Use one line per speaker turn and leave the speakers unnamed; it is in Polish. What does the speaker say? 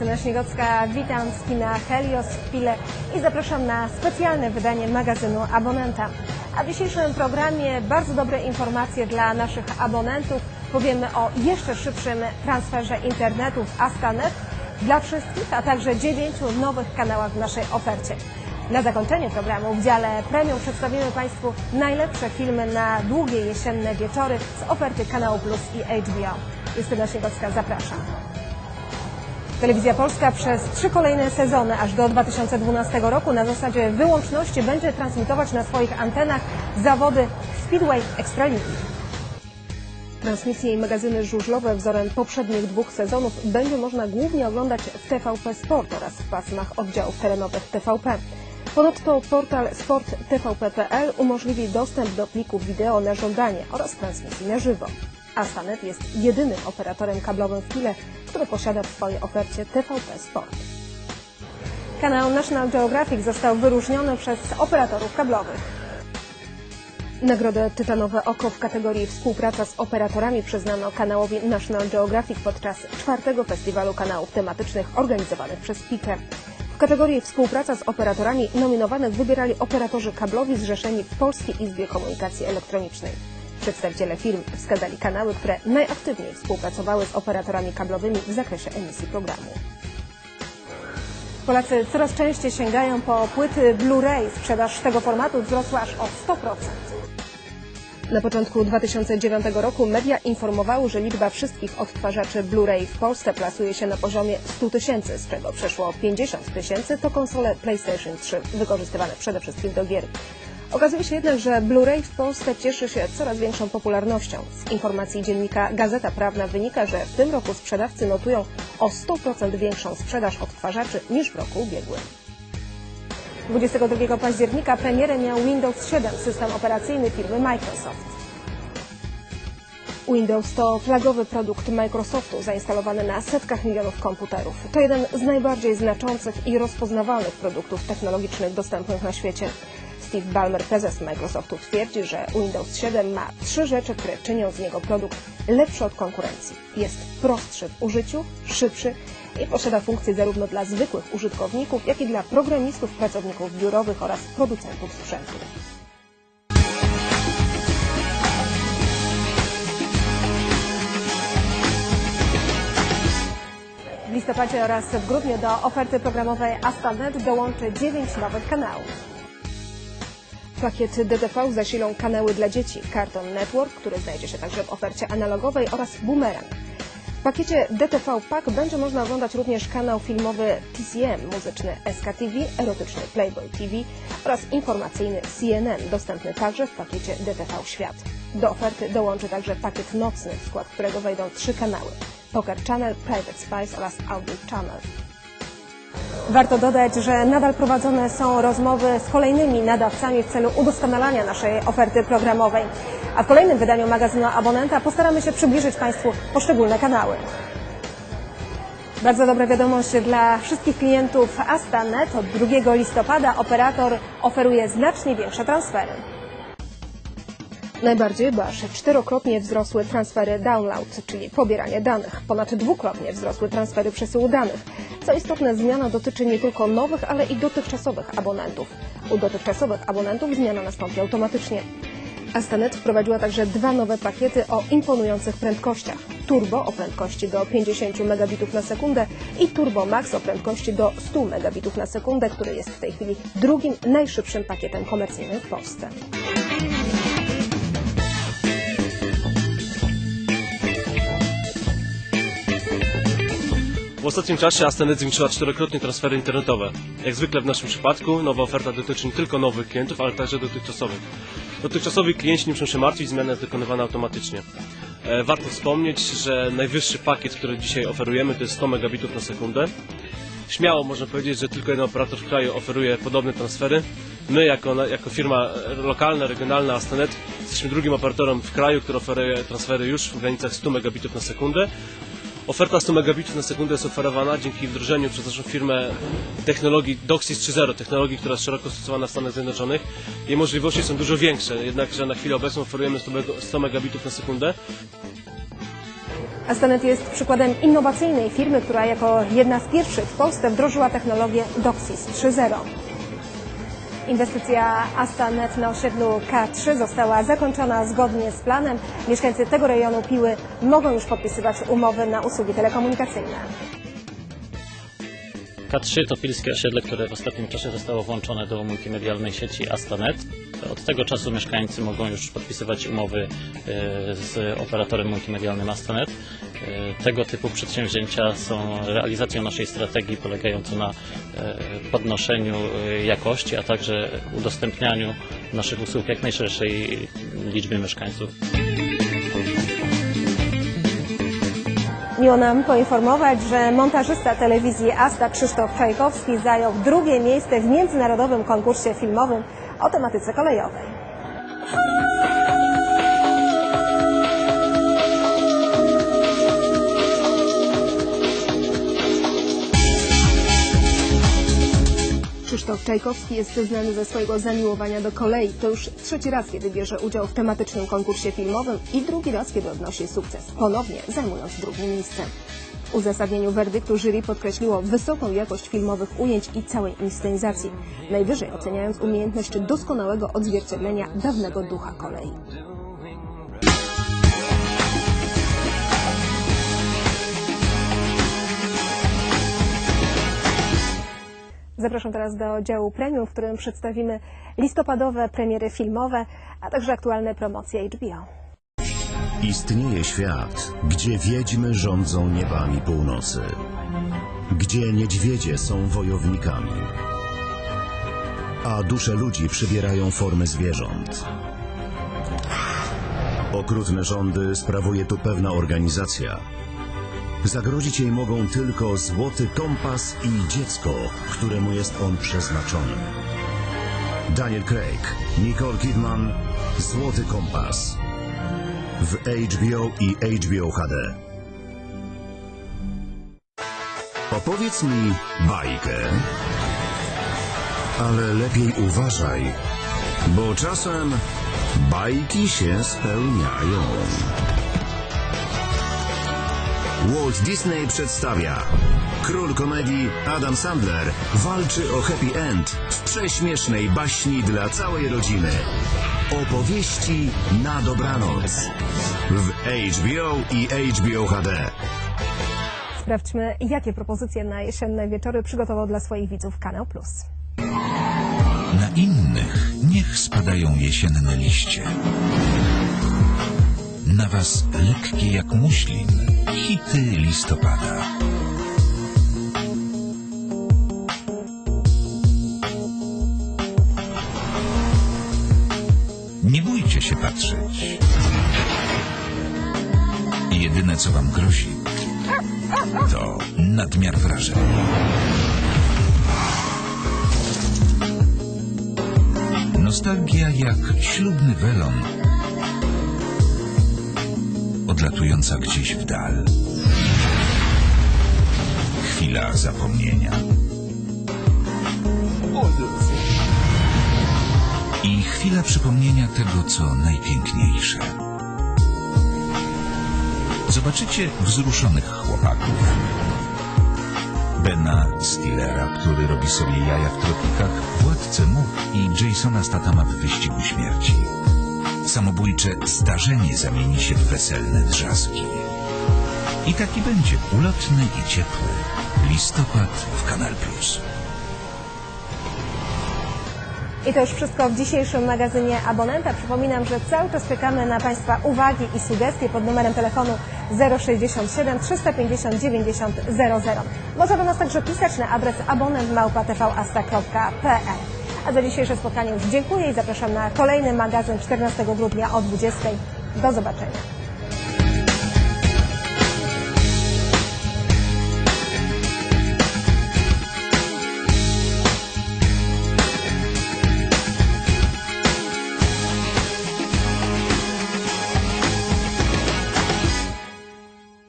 Justyna Śniegocka, witam z kina Helios w Pile i zapraszam na specjalne wydanie magazynu Abonenta. A w dzisiejszym programie bardzo dobre informacje dla naszych abonentów. Powiemy o jeszcze szybszym transferze internetu w Askanet dla wszystkich, a także dziewięciu nowych kanałach w naszej ofercie. Na zakończenie programu w dziale premium przedstawimy Państwu najlepsze filmy na długie jesienne wieczory z oferty Kanału Plus i HBO. Justyna Śniegocka, zapraszam. Telewizja Polska przez trzy kolejne sezony, aż do 2012 roku, na zasadzie wyłączności będzie transmitować na swoich antenach zawody Speedway Ekstraligi. Transmisje i magazyny żużlowe wzorem poprzednich dwóch sezonów będzie można głównie oglądać w TVP Sport oraz w pasmach oddziałów terenowych TVP. Ponadto portal sporttvp.pl umożliwi dostęp do plików wideo na żądanie oraz transmisji na żywo. Astanet jest jedynym operatorem kablowym w Chile, który posiada w swojej ofercie TVP Sport. Kanał National Geographic został wyróżniony przez operatorów kablowych. Nagrodę Tytanowe Oko w kategorii Współpraca z operatorami przyznano kanałowi National Geographic podczas czwartego festiwalu kanałów tematycznych organizowanych przez PIKE. W kategorii Współpraca z operatorami nominowanych wybierali operatorzy kablowi zrzeszeni w Polskiej Izbie Komunikacji Elektronicznej. Przedstawiciele firm wskazali kanały, które najaktywniej współpracowały z operatorami kablowymi w zakresie emisji programu. Polacy coraz częściej sięgają po płyty Blu-ray. Sprzedaż tego formatu wzrosła aż o 100%. Na początku 2009 roku media informowały, że liczba wszystkich odtwarzaczy Blu-ray w Polsce plasuje się na poziomie 100 tysięcy, z czego przeszło 50 tysięcy to konsole PlayStation 3, wykorzystywane przede wszystkim do gier. Okazuje się jednak, że Blu-ray w Polsce cieszy się coraz większą popularnością. Z informacji dziennika Gazeta Prawna wynika, że w tym roku sprzedawcy notują o 100% większą sprzedaż odtwarzaczy niż w roku ubiegłym. 22 października premierę miał Windows 7, system operacyjny firmy Microsoft. Windows to flagowy produkt Microsoftu zainstalowany na setkach milionów komputerów. To jeden z najbardziej znaczących i rozpoznawalnych produktów technologicznych dostępnych na świecie. Steve Ballmer, prezes Microsoftu, twierdzi, że Windows 7 ma trzy rzeczy, które czynią z niego produkt lepszy od konkurencji. Jest prostszy w użyciu, szybszy i posiada funkcje zarówno dla zwykłych użytkowników, jak i dla programistów, pracowników biurowych oraz producentów sprzętu. W listopadzie oraz w grudniu do oferty programowej Astanet dołączy 9 nowych kanałów. Pakiet DTV zasilą kanały dla dzieci Cartoon Network, który znajdzie się także w ofercie analogowej oraz Boomerang. W pakiecie DTV Pack będzie można oglądać również kanał filmowy TCM, muzyczny SKTV, erotyczny Playboy TV oraz informacyjny CNN, dostępny także w pakiecie DTV Świat. Do oferty dołączy także pakiet nocny, w skład którego wejdą trzy kanały Poker Channel, Private Spice oraz Audio Channel. Warto dodać, że nadal prowadzone są rozmowy z kolejnymi nadawcami w celu udoskonalania naszej oferty programowej. A w kolejnym wydaniu magazynu Abonenta postaramy się przybliżyć Państwu poszczególne kanały. Bardzo dobra wiadomość dla wszystkich klientów Astanet. Od 2 listopada operator oferuje znacznie większe transfery. Najbardziej, aż czterokrotnie wzrosły transfery download, czyli pobieranie danych. Ponad dwukrotnie wzrosły transfery przesyłu danych. Co istotne, zmiana dotyczy nie tylko nowych, ale i dotychczasowych abonentów. U dotychczasowych abonentów zmiana nastąpi automatycznie. Astanet wprowadziła także dwa nowe pakiety o imponujących prędkościach. Turbo o prędkości do 50 megabitów na sekundę i Turbo Max o prędkości do 100 megabitów na sekundę, który jest w tej chwili drugim najszybszym pakietem komercyjnym w Polsce.
W ostatnim czasie Astanet zwiększyła czterokrotnie transfery internetowe. Jak zwykle w naszym przypadku nowa oferta dotyczy nie tylko nowych klientów, ale także dotychczasowych. Dotychczasowi klienci nie muszą się martwić, zmiana jest wykonywana automatycznie. E, Warto wspomnieć, że najwyższy pakiet, który dzisiaj oferujemy to jest 100 megabitów na sekundę. Śmiało można powiedzieć, że tylko jeden operator w kraju oferuje podobne transfery. My jako, jako firma lokalna, regionalna Astanet jesteśmy drugim operatorem w kraju, który oferuje transfery już w granicach 100 megabitów na sekundę. Oferta 100 megabitów na sekundę jest oferowana dzięki wdrożeniu przez naszą firmę technologii DOCSIS 3.0, technologii, która jest szeroko stosowana w Stanach Zjednoczonych. Jej możliwości są dużo większe, jednakże na chwilę obecną oferujemy 100 meg- 100 megabitów na sekundę.
Astanet jest przykładem innowacyjnej firmy, która jako jedna z pierwszych w Polsce wdrożyła technologię DOCSIS 3.0. Inwestycja Astanet na osiedlu K3 została zakończona zgodnie z planem. Mieszkańcy tego rejonu Piły mogą już podpisywać umowy na usługi telekomunikacyjne.
K3 to pilskie osiedle, które w ostatnim czasie zostało włączone do multimedialnej sieci Astanet. Od tego czasu mieszkańcy mogą już podpisywać umowy e, z operatorem multimedialnym Astanet. E, Tego typu przedsięwzięcia są realizacją naszej strategii polegającej na e, podnoszeniu e, jakości, a także udostępnianiu naszych usług jak najszerszej liczbie mieszkańców.
Miło nam poinformować, że montażysta telewizji Asta Krzysztof Czajkowski zajął drugie miejsce w międzynarodowym konkursie filmowym o tematyce kolejowej. Krzysztof Czajkowski jest znany ze swojego zamiłowania do kolei. To już trzeci raz, kiedy bierze udział w tematycznym konkursie filmowym i drugi raz, kiedy odnosi sukces, ponownie zajmując drugie miejsce. W uzasadnieniu werdyktu jury podkreśliło wysoką jakość filmowych ujęć i całej inscenizacji, najwyżej oceniając umiejętność doskonałego odzwierciedlenia dawnego ducha kolei. Zapraszam teraz do działu premium, w którym przedstawimy listopadowe premiery filmowe, a także aktualne promocje HBO.
Istnieje świat, gdzie wiedźmy rządzą niebami północy. Gdzie niedźwiedzie są wojownikami. A dusze ludzi przybierają formy zwierząt. Okrutne rządy sprawuje tu pewna organizacja. Zagrozić jej mogą tylko złoty kompas i dziecko, któremu jest on przeznaczony. Daniel Craig, Nicole Kidman, Złoty Kompas w HBO i HBO HD. Opowiedz mi bajkę, ale lepiej uważaj, bo czasem bajki się spełniają. Walt Disney przedstawia Król komedii Adam Sandler walczy o happy end w prześmiesznej baśni dla całej rodziny. Opowieści na dobranoc w HBO i HBO HD.
Sprawdźmy, jakie propozycje na jesienne wieczory przygotował dla swoich widzów Kanał Plus.
Na innych niech spadają jesienne liście. Na was lekkie jak muślin, hity listopada. Nie bójcie się patrzeć. Jedyne co wam grozi, to nadmiar wrażeń. Nostalgia jak ślubny welon, odlatująca gdzieś w dal. Chwila zapomnienia. I chwila przypomnienia tego, co najpiękniejsze. Zobaczycie wzruszonych chłopaków. Bena Stillera, który robi sobie jaja w tropikach, Władcę Much i Jasona Statama w Wyścigu Śmierci. Samobójcze zdarzenie zamieni się w weselne drzazgi. I taki będzie ulotny i ciepły listopad w Kanal Plus.
I to już wszystko w dzisiejszym magazynie Abonenta. Przypominam, że cały czas czekamy na Państwa uwagi i sugestie pod numerem telefonu 067 350 90 00. Można do nas także pisać na adres abonentmałpa.tvasta.pl. A za dzisiejsze spotkanie już dziękuję i zapraszam na kolejny magazyn 14 grudnia o 20. Do zobaczenia.